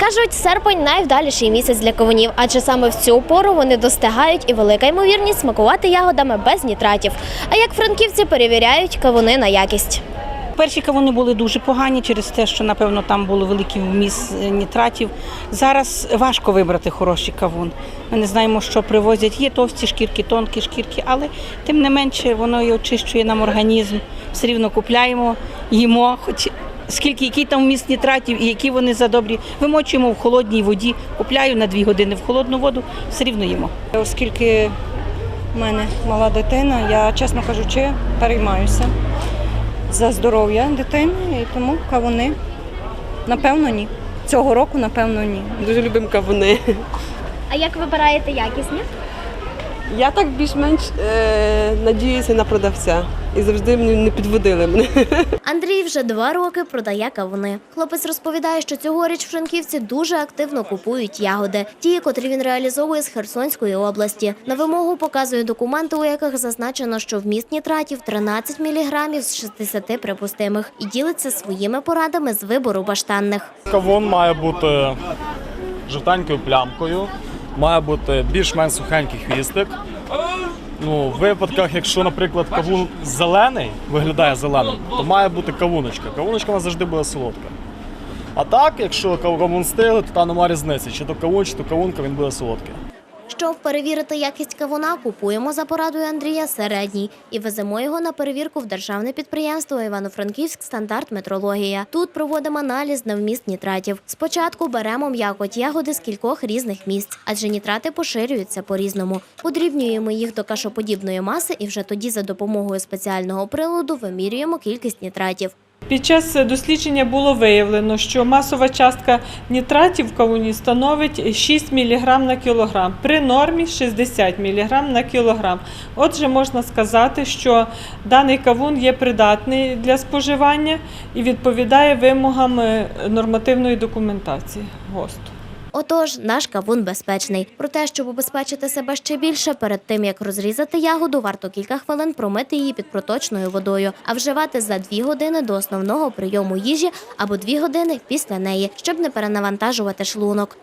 Кажуть, серпень найвдаліший місяць для кавунів, адже саме в цю пору вони достигають і велика ймовірність смакувати ягодами без нітратів. А як франківці перевіряють кавуни на якість. Перші кавуни були дуже погані через те, що напевно там було великий вміст е, нітратів. Зараз важко вибрати хороший кавун. Ми не знаємо, що привозять. Є товсті шкірки, тонкі шкірки, але тим не менше воно і очищує нам організм. Все рівно купляємо, їмо, хоч скільки який там вміст нітратів і які вони задобрі. Вимочуємо в холодній воді. Купляю на дві години в холодну воду, все рівно їмо. Оскільки в мене мала дитина, я, чесно кажучи, переймаюся за здоров'я дитини, і тому кавуни, напевно, ні. Цього року, напевно, ні. Дуже любимо кавуни. А як вибираєте якісні? Я так більш-менш е, надіюся на продавця і завжди не підводили мене. Андрій вже два роки продає кавуни. Хлопець розповідає, що цьогоріч франківці дуже активно купують ягоди, ті, котрі він реалізовує з Херсонської області. На вимогу показує документи, у яких зазначено, що вміст нітратів 13 мг з 60 припустимих, і ділиться своїми порадами з вибору баштанних. Кавун має бути жовтенькою плямкою, має бути більш-менш сухенький хвістик. Ну, в випадках, якщо, наприклад, кавун зелений, виглядає зеленим, то має бути кавуночка. Кавуночка вона завжди буде солодка. А так, якщо кавун стиглий, то там немає різниці. Чи то кавун, чи то кавунка, він буде солодкий. Щоб перевірити якість кавуна, купуємо за порадою Андрія середній і веземо його на перевірку в державне підприємство Івано-Франківськ стандарт метрологія. Тут проводимо аналіз на вміст нітратів. Спочатку беремо м'якоть ягоди з кількох різних місць, адже нітрати поширюються по-різному. Подрібнюємо їх до кашоподібної маси і вже тоді за допомогою спеціального приладу вимірюємо кількість нітратів. Під час дослідження було виявлено, що масова частка нітратів в кавуні становить 6 мг на кілограм, при нормі 60 мг на кілограм. Отже, можна сказати, що даний кавун є придатний для споживання і відповідає вимогам е, нормативної документації ГОСТу. Отож, наш кавун безпечний. Про те, щоб убезпечити себе ще більше, перед тим як розрізати ягоду, варто кілька хвилин промити її під проточною водою, а вживати за 2 години до основного прийому їжі або 2 години після неї, щоб не перенавантажувати шлунок.